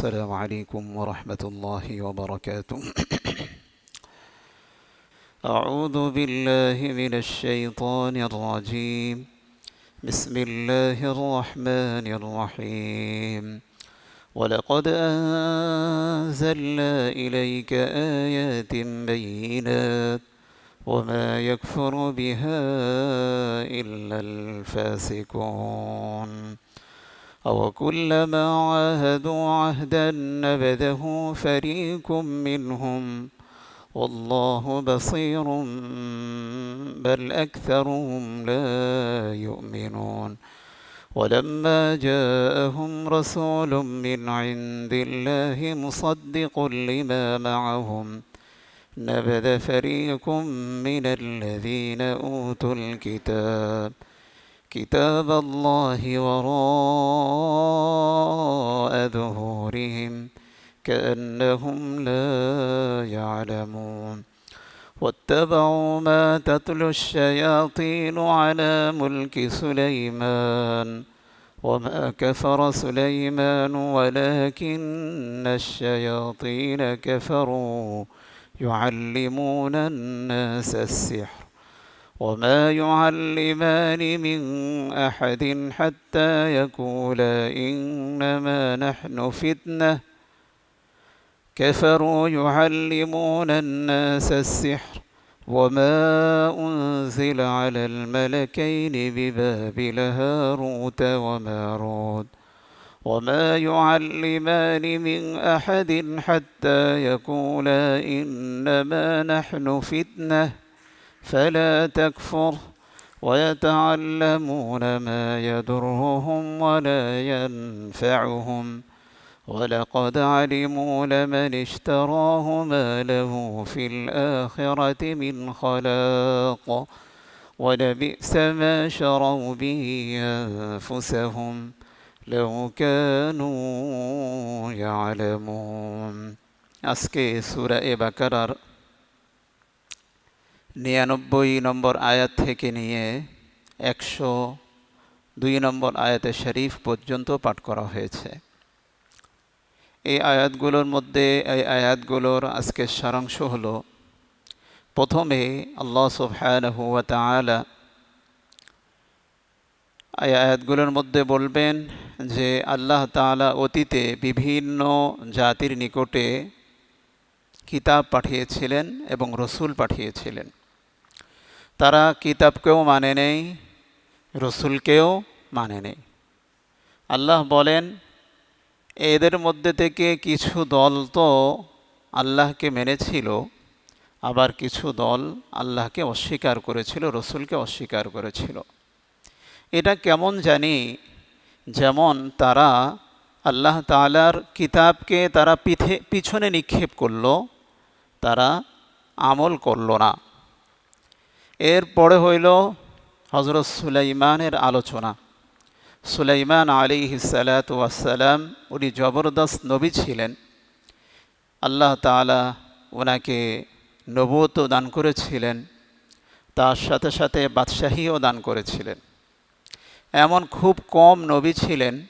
السلام عليكم ورحمة الله وبركاته. أعوذ بالله من الشيطان الرجيم. بسم الله الرحمن الرحيم. ولقد أنزلنا إليك آيات بينات وما يكفر بها إلا الفاسقون. أو كلما عاهدوا عهدا نبذه فريق منهم والله بصير بل أكثرهم لا يؤمنون ولما جاءهم رسول من عند الله مصدق لما معهم نبذ فريق من الذين أوتوا الكتاب كتاب الله وراء ظهورهم كأنهم لا يعلمون. واتبعوا ما تتلو الشياطين على ملك سليمان وما كفر سليمان ولكن الشياطين كفروا يعلمون الناس السحر. وما يعلمان من أحد حتى يقولا إنما نحن فتنة. كفروا يعلمون الناس السحر وما أنزل على الملكين ببابل هاروت وماروت. وما يعلمان من أحد حتى يقولا إنما نحن فتنة. فلا تكفر ويتعلمون ما يضرهم ولا ينفعهم ولقد علموا لمن اشتراه ما له في الآخرة من خلاق ولبئس ما شروا به أنفسهم لو كانوا يعلمون আজকে সূরা এ বাকারার নিরানব্বই নম্বর আয়াত থেকে নিয়ে একশো দুই নম্বর আয়াতে শরীফ পর্যন্ত পাঠ করা হয়েছে। এই আয়াতগুলোর মধ্যে, এই আয়াতগুলোর আজকের সারাংশ হল, প্রথমে আল্লাহ সুবহানাহু ওয়া তাআলা এই আয়াতগুলোর মধ্যে বলবেন যে আল্লাহ তাআলা অতীতে বিভিন্ন জাতির নিকটে কিতাব পাঠিয়েছিলেন এবং রসুল পাঠিয়েছিলেন। তারা কিতাবকেও মানে নেই, রসুলকেও মানে নেই। আল্লাহ বলেন, এদের মধ্যে থেকে কিছু দল তো আল্লাহকে মেনেছিল, আবার কিছু দল আল্লাহকে অস্বীকার করেছিল, রসুলকে অস্বীকার করেছিল। এটা কেমন জানি, যেমন তারা আল্লাহ তালার কিতাবকে তারা পিঠে, পিছনে নিক্ষেপ করল, তারা আমল করল না। এরপরে হইল হজরত সুলাইমানের আলোচনা। সুলাইমান আলী সালাতাম উনি জবরদস্ত নবী ছিলেন। আল্লাহ তালা ওনাকে নবত দান করেছিলেন। তার সাথে সাথে বাদশাহীও দান করেছিলেন। এমন খুব কম নবী ছিলেন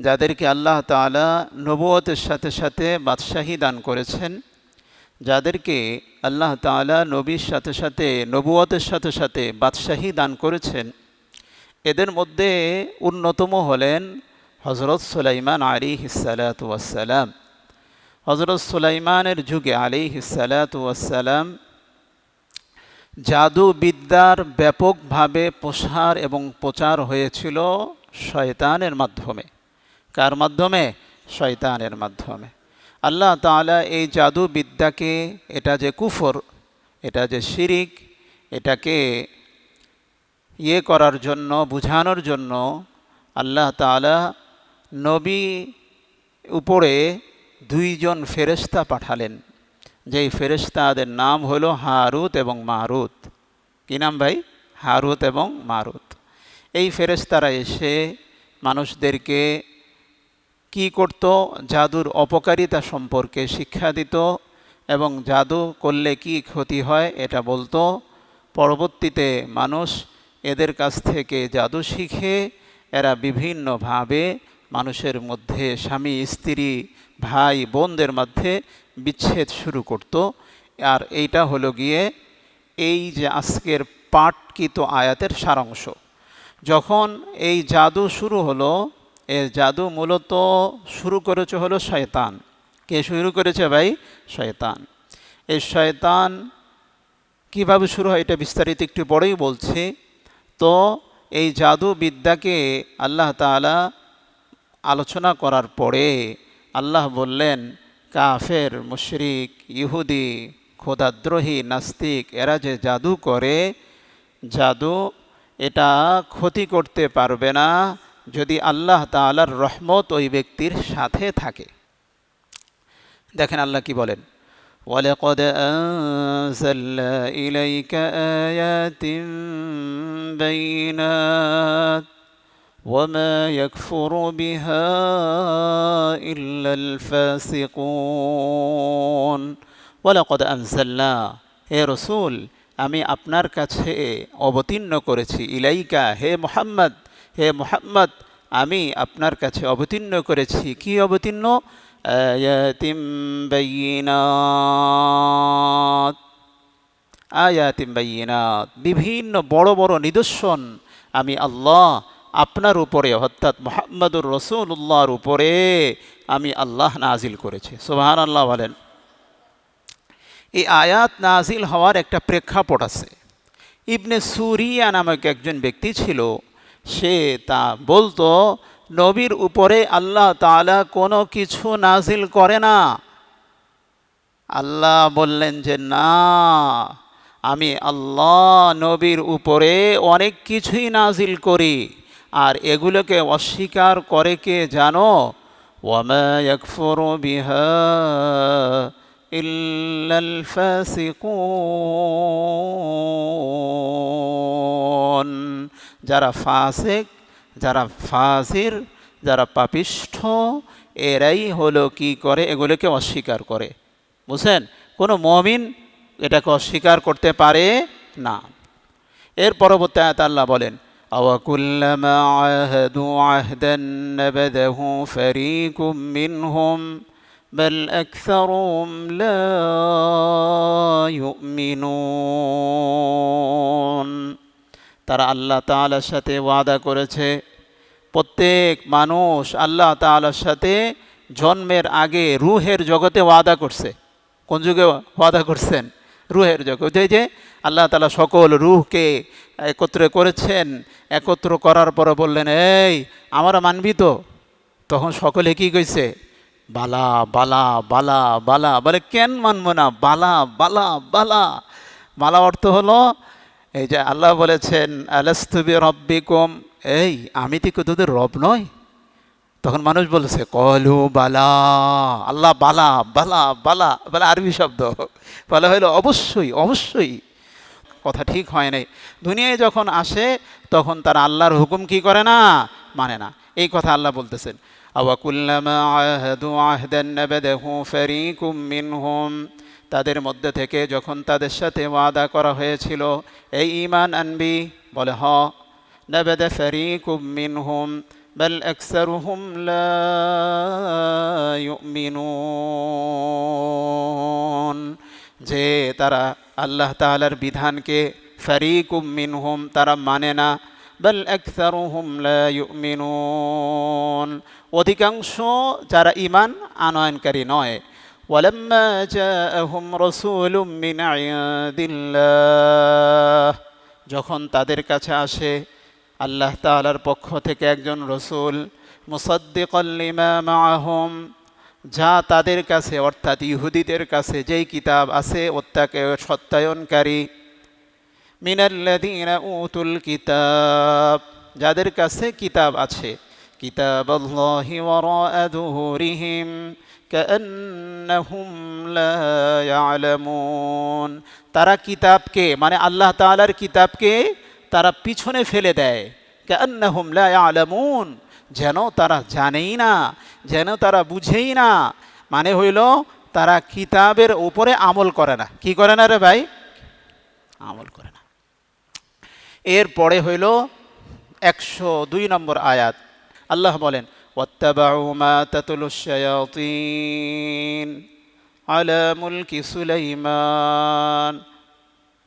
যাদেরকে আল্লাহ তালা নবতের সাথে সাথে বাদশাহী দান করেছেন। যাদেরকে আল্লাহ তালা নবীর সাথে সাথে নবুয়তের সাথে সাথে বাদশাহী দান করেছেন, এদের মধ্যে অন্যতম হলেন হজরত সুলাইমান আলী হিসালাতাম হজরত সুলাইমানের যুগে আলী হিসালাতাম জাদুবিদ্যার ব্যাপকভাবে প্রসার এবং প্রচার হয়েছিল শয়তানের মাধ্যমে। কার মাধ্যমে? শয়তানের মাধ্যমে। আল্লাহ তালা এই জাদু বিদ্যাকে, এটা যে কুফর, এটা যে শিরিক, এটাকে ইয়ে করার জন্য, বুঝানোর জন্য আল্লাহ তালা নবী উপরে দুইজন ফেরেস্তা পাঠালেন। যেই ফেরেস্তাদের নাম হলো হারুত এবং মারুত। কী নাম ভাই? হারুত এবং মারুত। এই ফেরেস্তারা এসে মানুষদেরকে কি করত? জাদুর অপকারিতা সম্পর্কে শিক্ষা দিত এবং জাদু করলে কি ক্ষতি হয় এটা বলতো। পরবর্তীতে মানুষ এদের কাছ থেকে জাদু শিখে এরা বিভিন্নভাবে মানুষের মধ্যে স্বামী, স্ত্রী, ভাই, বোনদের মধ্যে বিচ্ছেদ শুরু করত। আর এইটা হলো গিয়ে এই যে আজকের পাঠকৃত আয়াতের সারাংশ। যখন এই জাদু শুরু হলো এর জাদু মূলত শুরু করেছে হলো শয়তান। কে শুরু করেছে ভাই? শয়তান। এই শয়তান কীভাবে শুরু হয় এটা বিস্তারিত একটু পরেই বলছি। তো এই জাদু বিদ্যাকে আল্লাহ তালা আলোচনা করার পরে আল্লাহ বললেন, কাফের, মুশরিক, ইহুদি খোদাদ্রোহী নাস্তিক, এরা যে জাদু করে, জাদু এটা ক্ষতি করতে পারবে না যদি আল্লাহ তালার রহমত ওই ব্যক্তির সাথে থাকে দেখেন আল্লাহ কি বলেন ولقد أنزلنا إليك آيات بينات وما يكفر بها إلا الفاسقون ولقد أنزلنا হে রসুল আমি আপনার কাছে অবতীর্ণ করেছি ইলাইকা হে মোহাম্মদ হে মোহাম্মদ, আমি আপনার কাছে অবতীর্ণ করেছি। কি অবতীর্ণ? আয়াতিম বাইয়িনাত। আয়াতিম বাইয়িনাত। বিভিন্ন বড় বড় নিদর্শন আমি আল্লাহ আপনার উপরে, অর্থাৎ মোহাম্মদুর রসুল্লাহর উপরে আমি আল্লাহ নাজিল করেছি। সুবাহান আল্লাহ বলেন। এই আয়াত নাজিল হওয়ার একটা প্রেক্ষাপট আছে। ইবনে সুরিয়া নামক একজন ব্যক্তি ছিল সে তা বলতো, নবীর উপরে আল্লাহ তালা কোনো কিছু নাজিল করে না। আল্লাহ বললেন যে, না, আমি আল্লাহ নবীর উপরে অনেক কিছুই নাজিল করি, আর এগুলোকে অস্বীকার করে কে জানো? ওয়ামা ইয়াকফুর বিহা ইল্লাল ফাসিকুন। যারা ফাসিক যারা ফাজির যারা পাপিষ্ঠ এরাই হলো কি করে এগুলোকে অস্বীকার করে বুঝছেন কোনো মমিন এটাকে অস্বীকার করতে পারে না এর পরবর্তী আয়াত আল্লাহ বলেন أوكلما عاهدوا عهدا نبذه فريق منهم بل أكثرهم لا يؤمنون তারা আল্লাহ তাআলার সাথে ওয়াদা করেছে। প্রত্যেক মানুষ আল্লাহ তাআলার সাথে জন্মের আগে রুহের জগতে ওয়াদা করছে। কোন যুগে ওয়াদা করছেন? রুহের জগতে। যে আল্লাহ তালা সকল রুহকে একত্র করেছেন, একত্র করার পরে বললেন, এই, আমরা মানবি তো। তখন সকলে কি কইছে? বালা বালা বালা বালা। বলে, কেন মানবো না? বালা বালা বালা। বালা অর্থ হলো এই যে আল্লাহ বলেছেন আলাস্তুবি রব্বিকম এই, আমি তো তোদের রব নয় তখন মানুষ বলছে, কলু বালা আল্লাহ বালা বালা বালা বালা আরবি শব্দ। বলা হইল অবশ্যই অবশ্যই। কথা ঠিক হয় নাই। দুনিয়ায় যখন আসে, তখন তারা আল্লাহর হুকুম কি করে না? মানে না। এই কথা আল্লাহ বলতেছেন। আওয়াকুল্লামা আহদু আহদান নাবাদাহু ফারিকুম মিনহুম তাদের মধ্যে থেকে যখন তাদের সাথে ওয়াদা করা হয়েছিল, এই ইমান আনবি? বলে, হ। নবেদ ফরিক হুম বল অক্সর হুম যে তারা আল্লাহ তালার বিধানকে ফরিক মিন হুম তারা মানে না, বল অক্সর হুম অধিকাংশ যারা ইমান আনয়নকারী নয় ওয়ালাম্মা জাআহুম রাসূলুম মিন ইনদিল্লাহ যখন তাদের কাছে আসে, আল্লাহ তাআলার পক্ষ থেকে একজন রসুল মুসদ্দিকল্লিমা মাহম যা তাদের কাছে, অর্থাৎ ইহুদিদের কাছে যেই কিতাব আছে ওত্যাকে সত্যায়নকারী মিনাল্লাদিনা উতুল কিতাব, যাদের কাছে কিতাব আছে কিতাব আল্লাহি ওয়ারাআদুহুরিহিম কান্নাহুম লা ইয়ালামুন তারা কিতাবকে মানে আল্লাহ তাআলার কিতাবকে তারা পিছনে ফেলে দেয়। কান্নাহুম লা ইয়ালামুন যেন তারা জানেই না, যেন তারা বুঝেই না। মানে হইল, তারা কিতাবের উপরে আমল করে না। কি করে না রে ভাই? আমল করে না। এর পরে হইল একশো দুই নম্বর আয়াত। আল্লাহ বলেন واتبعوا ما تتلو الشياطين على ملك سليمان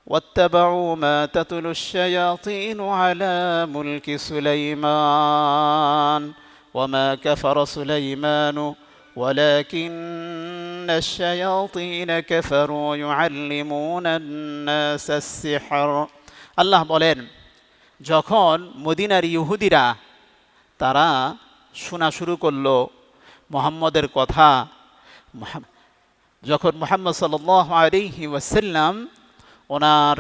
واتبعوا ما تتلو الشياطين على ملك سليمان وما كفر سليمان ولكن الشياطين كفروا يعلمون الناس السحر আল্লাহ বলেন যখন মদিনার ইহুদিরা তারা শোনা শুরু করল মোহাম্মদের কথা। যখন মোহাম্মদ সাল আলিহি ওনার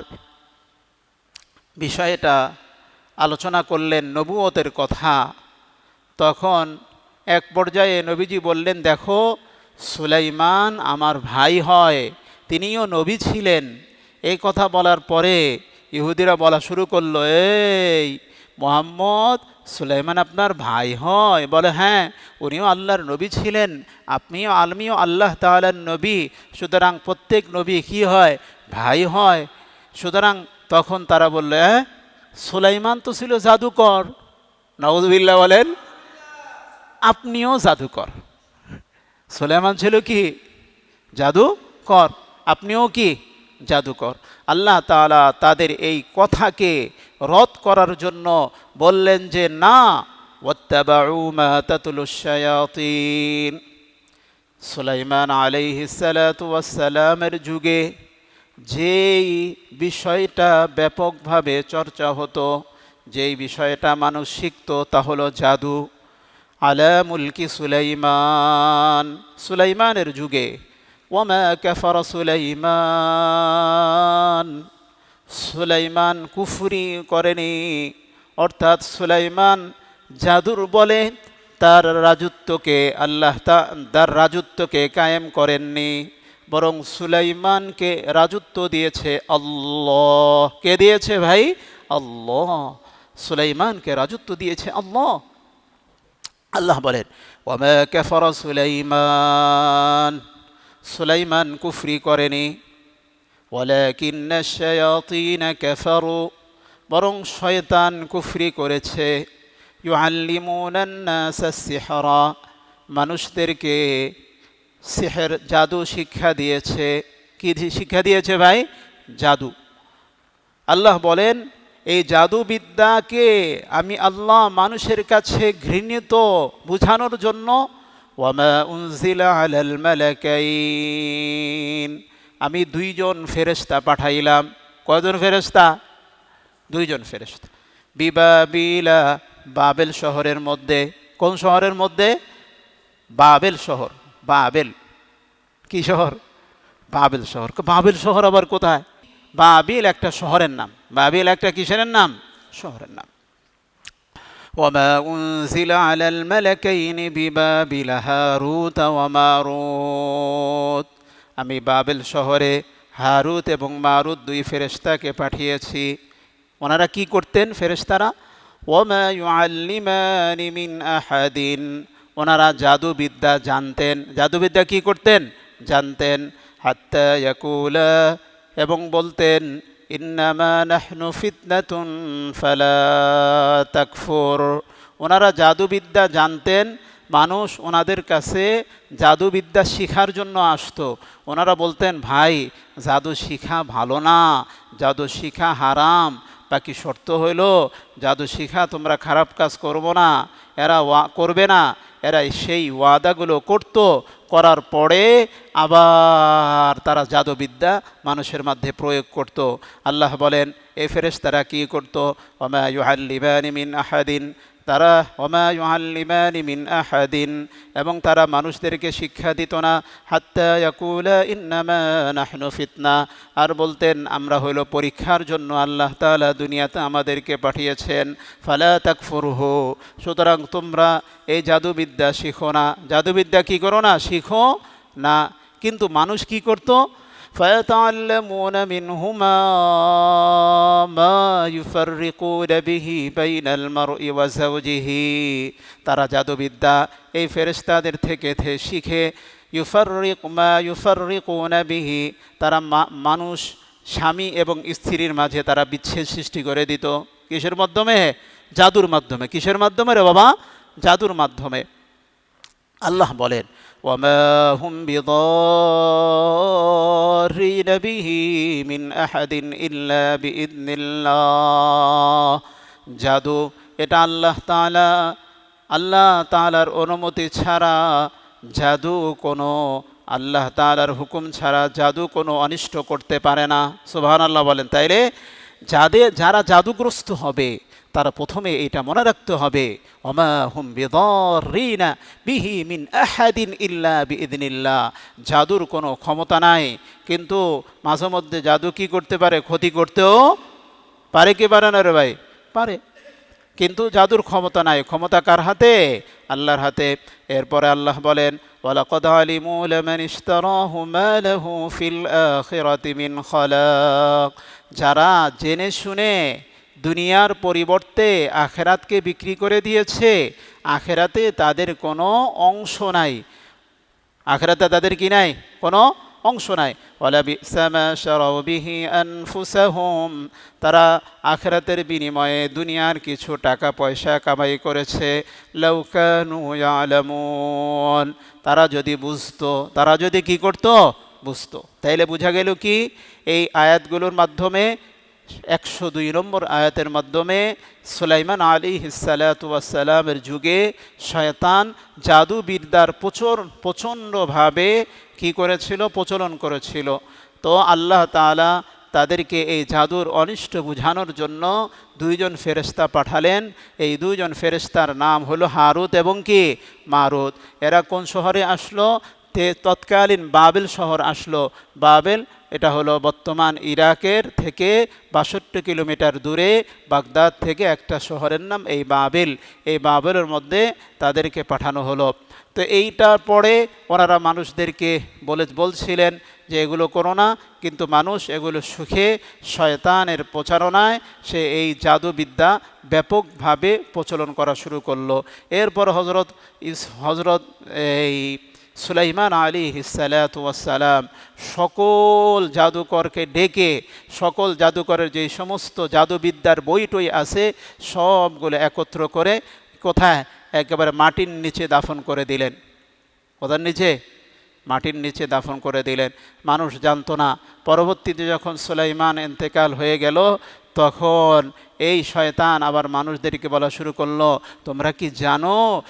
বিষয়টা আলোচনা করলেন নবুয়তের কথা, তখন এক পর্যায়ে নবীজি বললেন, দেখো, সুলাইমান আমার ভাই হয়, তিনিও নবী ছিলেন। এই কথা বলার পরে ইহুদিরা বলা শুরু করল, এই, মোহাম্মদ সুলাইমান আপনার ভাই হয়। বলে হ্যাঁ উনিও আল্লাহর নবী ছিলেন, আপনিও আলমিও আল্লাহ তাআলার নবী। সুতরাং প্রত্যেক নবী কি হয়? ভাই হয়। সুতরাং তখন তারা বলল সুলাইমান তো ছিল জাদুকর। নওয়াজবিল্লা বলেন, আপনিও জাদুকর। সুলাইমান ছিল কি? জাদুকর। আপনিও কি? জাদুকর। আল্লাহ তাআলা তাদের এই কথাকে রদ করার জন্য বললেন যে, না ওয়াত্তাবাউ মা তাতলুশ শায়াতিন। সুলাইমান আলাইহিসালামের যুগে যেই বিষয়টা ব্যাপকভাবে চর্চা হতো, যেই বিষয়টা মানুষ শিখত, তা হলো জাদু। আলা মুলকি সুলাইমান? সুলাইমানের যুগে, ওমা কাফার সুলাইমান? সুলাইমান কুফরি করেনি। অর্থাৎ সুলাইমান জাদুর বলে তার রাজত্বকে, আল্লাহ তার রাজত্বকে কায়েম করেননি, বরং সুলাইমানকে রাজত্ব দিয়েছে আল্লাহ। কে দিয়েছে ভাই? আল্লাহ। সুলাইমানকে রাজত্ব দিয়েছে আল্লাহ। আল্লাহ বলেন ওমে সুলাইমান। সুলাইমান কুফরি করেনি। ওয়ালাকিন্না শায়াতিন কাফারু। বরং শয়তান কুফরি করেছে। ইউআল্লিমুনান নাস সিহরা, মানুষদেরকে সিহের জাদু শিক্ষা দিয়েছে। কি শিক্ষা দিয়েছে ভাই? জাদু। আল্লাহ বলেন, এই জাদুবিদ্যাকে আমি আল্লাহ মানুষের কাছে ঘৃণিত বুঝানোর জন্য। আমি দুইজন ফেরেশতা পাঠাইলাম। কয়জন ফেরেশতা? দুইজন ফেরেশতা বিবাবিলা বাবেল শহরের মধ্যে কোন শহরের মধ্যে বাবেল শহর বাবেল কি শহর বাবেল শহর বাবেল শহর আবার কোথায় বাবিল একটা শহরের নাম বাবিল একটা কিসের নাম শহরের নাম وما أنزل على الملكين ببابل هاروت وماروت আমি বাবেল শহরে হারুত এবং মারুত দুই ফেরেশতাকে পাঠিয়েছি ওনারা কি করতেন ফেরেশতারা? ওমা মিন ওনারা জাদুবিদ্যা জানতেন। জাদুবিদ্যা কি করতেন? জানতেন, হাত্তা এবং বলতেন, ইন্নামা তাকফুর। ওনারা জাদুবিদ্যা জানতেন, মানুষ ওনাদের কাছে জাদুবিদ্যা শিখার জন্য আসতো। ওনারা বলতেন, ভাই, জাদু শিখা ভালো না, জাদু শিখা হারাম। বাকি শর্ত হইল? জাদু শিখা, তোমরা খারাপ কাজ করব না। এরা করবে না। এরা সেই ওয়াদাগুলো করত, করার পরে আবার তারা জাদুবিদ্যা মানুষের মধ্যে প্রয়োগ করত। আল্লাহ বলেন, এ ফেরেস তারা কী করতো? ওমা ইউহাল্লিবানি আহাদিন। তারা, ওমা ইউহাল্লিমানি মিন আহাদিন এবং তারা মানুষদেরকে শিক্ষা দিত না, হাত্তা ইন্নামা নাহনু ফিতনা আর বলতেন, আমরা হইল পরীক্ষার জন্য আল্লাহ তাআলা দুনিয়াতে আমাদেরকে পাঠিয়েছেন, ফালা তাকফুরহু সুতরাং তোমরা এই জাদুবিদ্যা শিখো না। জাদুবিদ্যা কি করো না? শিখো না। কিন্তু মানুষ কি করতো? فيتعلمون منهما ما يفرقون به بين المرء وزوجه তারা জাদুবিদ্যা এই ফেরেশতাদের থেকে থে- শিখে ইউফারিক মা ইউফারিকুনা বিহি তারা মা- মানুষ স্বামী এবং স্ত্রীর মাঝে তারা বিচ্ছেদ সৃষ্টি করে দিত কিসের মাধ্যমে জাদুর মাধ্যমে কিসের মাধ্যমে রে বাবা জাদুর মাধ্যমে আল্লাহ বলেন وما هم بضارين به من أحد إلا بإذن الله জাদু এটা আল্লাহ তাআলা আল্লাহ তাআলার অনুমতি ছাড়া জাদু কোনো আল্লাহ তাআলার হুকুম ছাড়া জাদু কোনো অনিষ্ট করতে পারে না সুবহানাল্লাহ বলেন তাইলে যাদের যারা জাদুগ্রস্ত হবে তারা প্রথমে এটা মনে রাখতে হবে অমা হুম বিদরিনা বিহি মিন আহাদিন ইল্লা বিইদনিল্লাহ। জাদুর কোনো ক্ষমতা নাই, কিন্তু মাঝে মধ্যে জাদু কি করতে পারে, ক্ষতি করতেও পারে কি পারে না রে ভাই? পারে। কিন্তু জাদুর ক্ষমতা নাই, ক্ষমতা কার হাতে? আল্লাহর হাতে। এরপরে আল্লাহ বলেন যারা জেনে শুনে দুনিয়ার পরিবর্তে আখেরাতকে বিক্রি করে দিয়েছে। আখেরাতে তাদের কোনো অংশ নাই। আখেরাতে তাদের কি নাই? কোনো অংশ নাই। আনফুসাহুম। তারা আখেরাতের বিনিময়ে দুনিয়ার কিছু টাকা পয়সা কামাই করেছে। লাউকানু ইয়ালামুন। তারা যদি বুঝতো, তারা যদি কি করতো? বুঝতো। তাইলে বোঝা গেল কি? এই আয়াতগুলোর মাধ্যমে একশো দুই নম্বর আয়াতের মাধ্যমে সুলাইমান আলী হিসালাতামের যুগে শয়তান জাদুবিদ্যার প্রচুর, প্রচণ্ডভাবে কি করেছিল? প্রচলন করেছিল। তো আল্লাহ তাআলা তাদেরকে এই জাদুর অনিষ্ট বুঝানোর জন্য দুইজন ফেরেস্তা পাঠালেন। এই দুইজন ফেরেস্তার নাম হলো হারুত এবং কি? মারুত। এরা কোন শহরে আসলো? তে তৎকালীন বাবেল শহর আসলো। বাবেল এটা হলো বর্তমান ইরাকের থেকে বাষট্টি কিলোমিটার দূরে বাগদাদ থেকে একটা শহরের নাম এই বাবেল। এই বাবেলের মধ্যে তাদেরকে পাঠানো হলো। তো এইটার পরে ওনারা মানুষদেরকে বলে, বলছিলেন যে এগুলো করো না, কিন্তু মানুষ এগুলো সুখে, শয়তানের প্রচারণায় সে এই জাদুবিদ্যা ব্যাপকভাবে প্রচলন করা শুরু করল। এরপর হজরত ইস হজরত এই সুলাইমান আলী হিসালাতাম সকল জাদুকরকে ডেকে, সকল জাদুকরের যে সমস্ত জাদুবিদ্যার বই টই আছে, সবগুলো একত্র করে কোথায়? একেবারে মাটির নিচে দাফন করে দিলেন। কোথার নিচে? মাটির নিচে দাফন করে দিলেন। মানুষ জানতো না। পরবর্তীতে যখন সুলাইমান এন্তেকাল হয়ে গেল, তখন এই শয়তান আবার মানুষদেরকে বলা শুরু করল, তোমরা কি জানো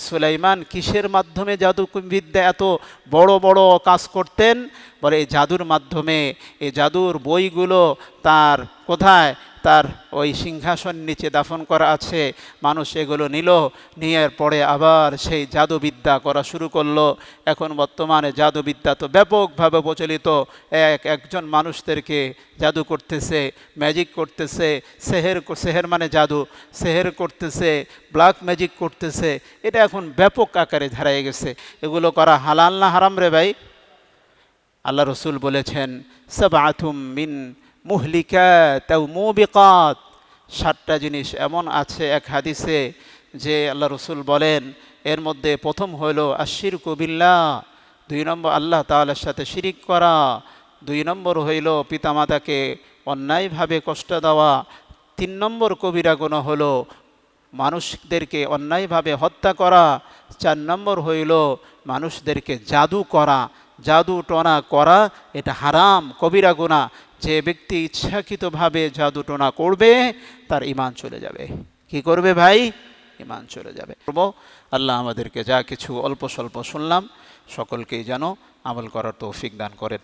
সুলাইমান কিসের মাধ্যমে জাদুবিদ্যা এত বড় বড় কাজ করতেন? বলে, এই জাদুর মাধ্যমে, এই জাদুর বইগুলো তার কোথায়? তার ওই সিংহাসন নিচে দাফন করা আছে। মানুষ এগুলো নিল নিয়ে পরে আবার সেই জাদুবিদ্যা করা শুরু করল। এখন বর্তমানে জাদুবিদ্যা তো ব্যাপকভাবে প্রচলিত। এক, একজন মানুষদেরকে জাদু করতেছে, ম্যাজিক করতেছে সেহের সেহের মানে জাদু, সেহের করতেছে ব্ল্যাক ম্যাজিক করতেছে, এটা এখন ব্যাপক আকারে ধারায় গেছে। এগুলো করা হালাল না হারাম রে ভাই? আল্লাহ রসুল বলেছেন সব আথুম মিন মুহলিকা তাও মুবিকাত সাতটা জিনিস এমন আছে এক হাদিসে যে আল্লাহ রসুল বলেন, এর মধ্যে প্রথম হইল আশির কবিল্লা দুই নম্বর, আল্লাহ তাআলার সাথে শিরিক করা। দুই নম্বর হইল পিতামাতাকে অন্যায়ভাবে কষ্ট দেওয়া। তিন নম্বর কবিরা গুণ হলো, মানুষদেরকে অন্যায়ভাবে হত্যা করা। চার নম্বর হইল, মানুষদেরকে জাদু করা। জাদু টনা করা, এটা হারাম কবিরা গুণা। যে ব্যক্তি ইচ্ছাকৃতভাবে জাদু টনা করবে, তার ইমান চলে যাবে। কি করবে ভাই? ইমান চলে যাবে। আল্লাহ আমাদেরকে যা কিছু অল্প স্বল্প শুনলাম, সকলকেই যেন আমল করার তৌফিক দান করেন।